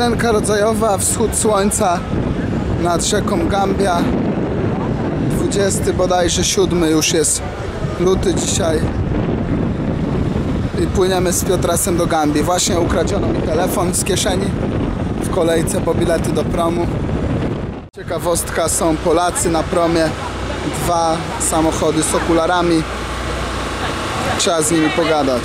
Scenka rodzajowa, wschód słońca nad rzeką Gambia. 20 bodajże 7 już jest luty dzisiaj. I płyniemy z Piotrasem do Gambii. Właśnie ukradziono mi telefon z kieszeni w kolejce po bilety do promu. Ciekawostka, są Polacy na promie. Dwa samochody z okularami. Trzeba z nimi pogadać.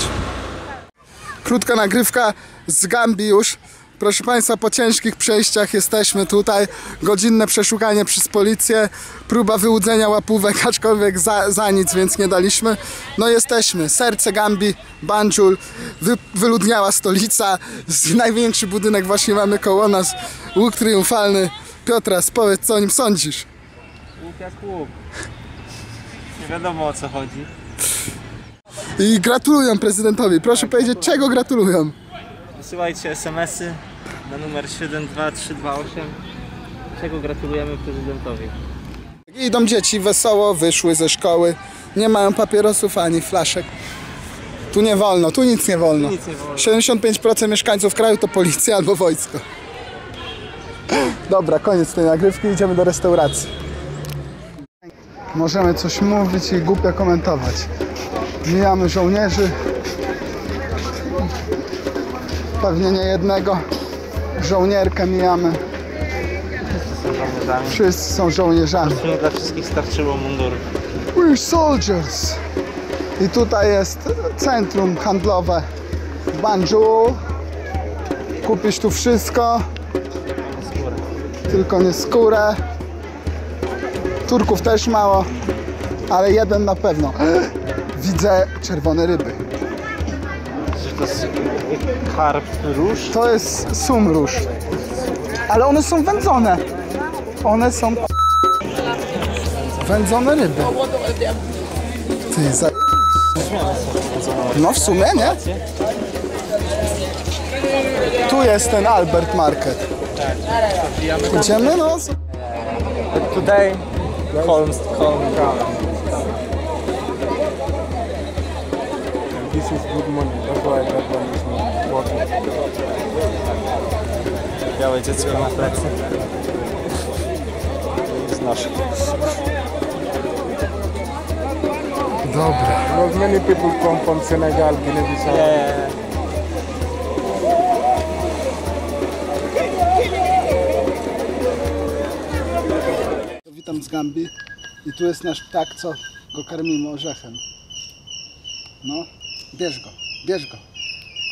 Krótka nagrywka z Gambii już. Proszę Państwa, po ciężkich przejściach jesteśmy tutaj. Godzinne przeszukanie przez policję. Próba wyłudzenia łapówek, aczkolwiek za, za nic, więc nie daliśmy. No jesteśmy. Serce Gambii, Banjul. Wy, wyludniała stolica. Największy budynek właśnie mamy koło nas. Łuk triumfalny. Piotras, powiedz co o nim sądzisz? Łuk jak łuk. Nie wiadomo o co chodzi. I gratulują prezydentowi. Proszę powiedzieć, czego gratulują? Wysyłajcie SMS-y na numer 72328. Czego gratulujemy prezydentowi. Idą dzieci wesoło, wyszły ze szkoły. Nie mają papierosów ani flaszek. Tu nie wolno, tu nic nie wolno. Nic nie wolno. 75% mieszkańców kraju to policja albo wojsko. Dobra, koniec tej nagrywki, idziemy do restauracji. Możemy coś mówić i głupio komentować. Mijamy żołnierzy. Pewnie nie jednego. Żołnierkę mijamy. Są żołnierzami. Wszyscy są żołnierzami. Nie dla wszystkich starczyło mundurów. We're soldiers. I tutaj jest centrum handlowe Banjul. Kupisz tu wszystko, tylko nie skórę. Turków też mało, ale jeden na pewno. Widzę czerwone ryby. Czy to jest karp róż? To jest sumruż. Ale one są wędzone. One są wędzone ryby. Ty za... No w sumie nie. Tu jest ten Albert Market. Idziemy no. Today, Holmes, Holmes Brown. This is good money. That's why that one is not working. Białe dziecko na plecy. To jest nasze. Dobra. Because many people come from Senegal, Guinea-Bissau. Nie. Witam z Gambii. I tu jest nasz ptak, co go karmimy orzechem. No, bierz go, bierz go.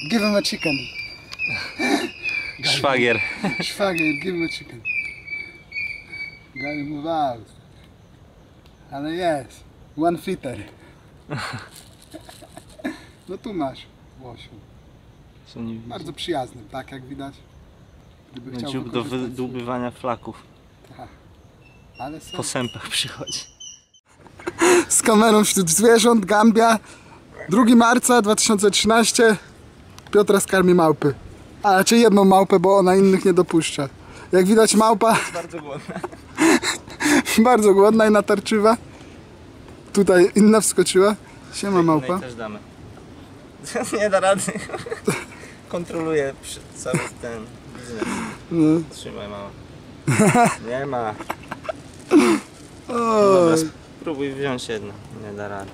Give him a chicken. Szwagier. Szwagier, give him a chicken. Gary move out. Ale jest. One fitter. No tu masz, Łosiu. Bardzo przyjazny, tak jak widać. Gdyby chciał Dziób do wydubywania flaków. Ale są... Po sępach przychodzi. z kamerą wśród zwierząt, Gambia. 2 marca 2013. Piotra skarmi małpy. A raczej jedną małpę, bo ona innych nie dopuszcza. Jak widać małpa Bardzo głodna. bardzo głodna i natarczywa. Tutaj inna wskoczyła. Siema małpa. No i też damy. Nie da rady. Kontroluje przy- cały ten biznes. No. Trzymaj mała. Nie ma. Oj. Dobra, spróbuj wziąć jedno. Nie da rady.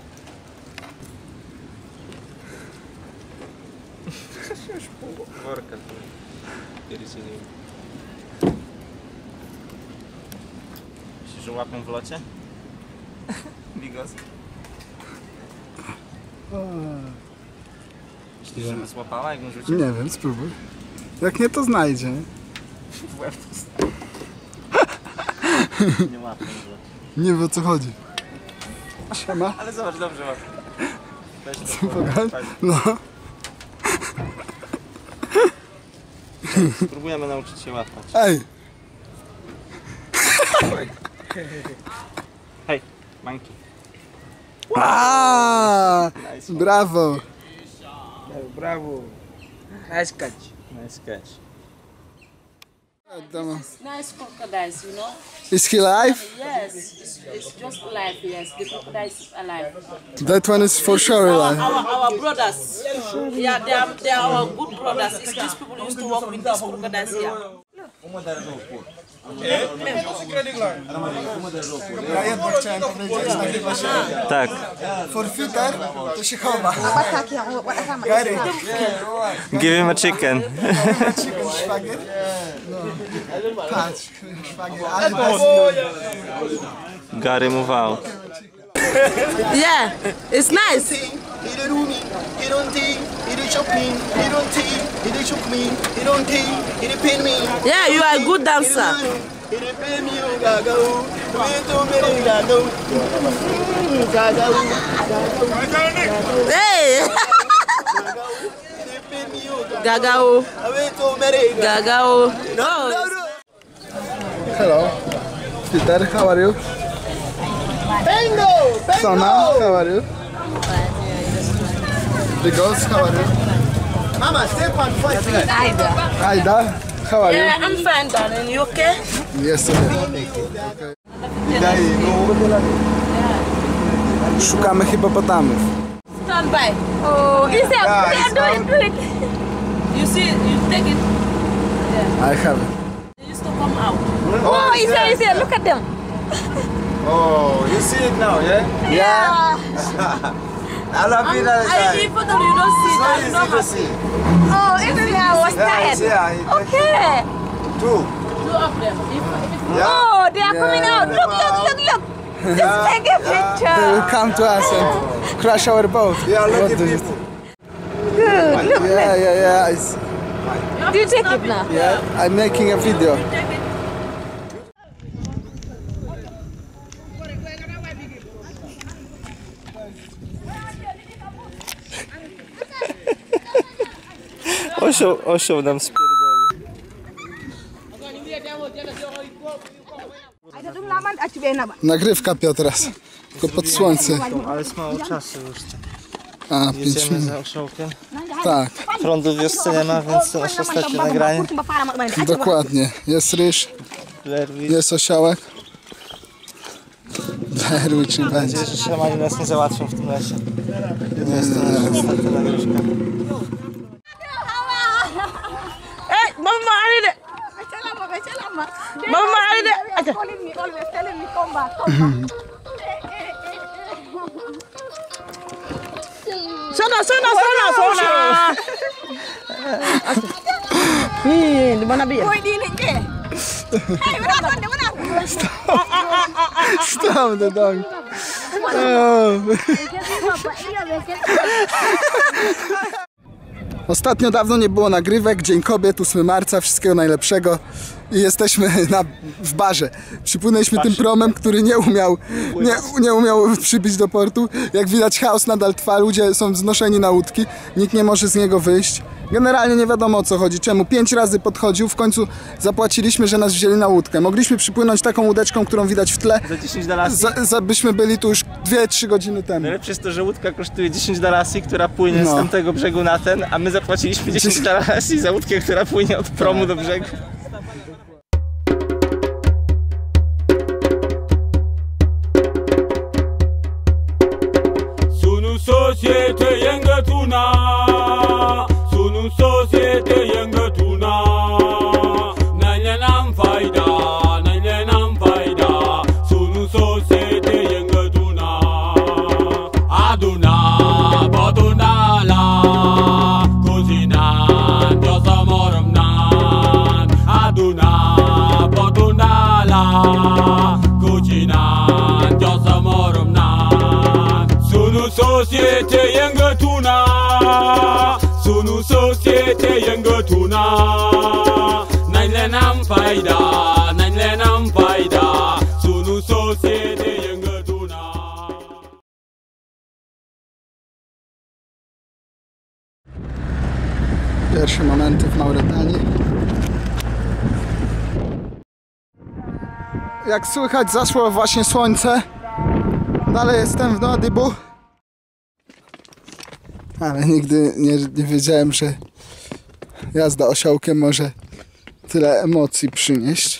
Już pół worka tu pierdzieliłem. Myślisz, że łapią w locie? Bigos? Myślisz, że by złapała jakbym rzucił? Nie wiem, spróbuj. Jak nie, to znajdzie. W łeb dostał. Nie łapią w locie. Nie wiem o co chodzi. Siema. Ale zobacz, dobrze łapią. Weź to Pokaż? fajnie. No. Spróbujemy nauczyć się łapać. Ej, Hej, monkey. a, Nice, brawo. Bravo. Nice catch. nice catch. Demo. Uh, nice crocodiles, you know. Is he alive? Yes, it's, it's just alive. Yes, the crocodile is alive. That one is for sure Our, alive. our, our brothers. Yeah, they are, they are our good brothers. It's these people who used to work with these crocodiles here. Ja jedno chciałem powiedzieć, nagrywa się. Tak. Forfeiter to się chowa. Gary. Gary, Give him a chicken. chicken szwagier. No. Patrz, szwagier, ale Gary move out. Yeah, it's nice. Irarumi, Ironti, Irishopmi, Ironti, Irishukmi, Ironti, Iripinmi. Yeah, you are a good dancer. Iripinmi, Gagao, Vento Merigado, Gagao, Gagao. Hey! Gagao. Gagao. No. Hello. Sitar, how are you? Bingo! Bingo! So now, how are you? Bye. Bigos, how are you? Mama, step on fight. Aida, how are you? yeah, I'm fine, darling. You okay? Yes, sir. Szukamy hipopotamów. Stand by. Oh, is that? Yeah, do it, do it. You see, you take it. I have it. They used to come out. Oh, is that, is that? Look at them. Oh, you see it now, yeah? Yeah. I love it all the I time. even though you don't see that, you don't have see. Oh, everywhere was Yeah, tired. it's here. Okay. Two. two of them. If, if Oh, they are coming out. Look, look, look, look. Just take a They picture. will come to us and crash our boat. We are What lucky people. Good. Look, Yeah, yeah, yeah. It's, do you take it now? yeah. I'm making a video. Osioł, osioł nam spierdoli. Nagrywka Piotras. Tylko pod słońce. Ale jest mało czasu już. A, pięć minut. za osiołkiem. Tak, Prądu w wiosce nie ma, więc to nasze ostatnie nagranie. dokładnie. Jest ryż, jest osiołek. Blair Witch będzie. Nadzieję, że szamani nas nie załatwią w tym lesie. To jest to nasza ostatnia nagrywka. Mama. They Mama, I did calling me, always telling me, come back, come back. Sana, sana, sana, sana. Hii, ni bwana bia. Koi dini ke. Hey, wala konde. Stop. Stop the dog. Oh. Ostatnio dawno nie było nagrywek, Dzień Kobiet, 8 marca, wszystkiego najlepszego i jesteśmy na, w barze. Przypłynęliśmy tym promem, który nie umiał, nie, nie umiał przybić do portu. Jak widać chaos nadal trwa, ludzie są znoszeni na łódki, nikt nie może z niego wyjść. Generalnie nie wiadomo o co chodzi, czemu. Pięć razy podchodził, w końcu zapłaciliśmy, że nas wzięli na łódkę. Mogliśmy przypłynąć taką łódeczką, którą widać w tle, Za 10 dolarów. za, za, byśmy byli tu już 2-3 godziny temu. Najlepsze jest to, że łódka kosztuje 10 dolarów, która płynie No. z tamtego brzegu na ten, a my zapłaciliśmy 10 dolarów za łódkę, która płynie od promu do brzegu. sunu société yëngatu na fayda am fayda sunu na Pierwsze momenty w Mauretanii. Jak słychać, zaszło właśnie słońce. Dalej jestem w Nodibu. Ale nigdy nie, nie wiedziałem, że jazda osiołkiem może tyle emocji przynieść.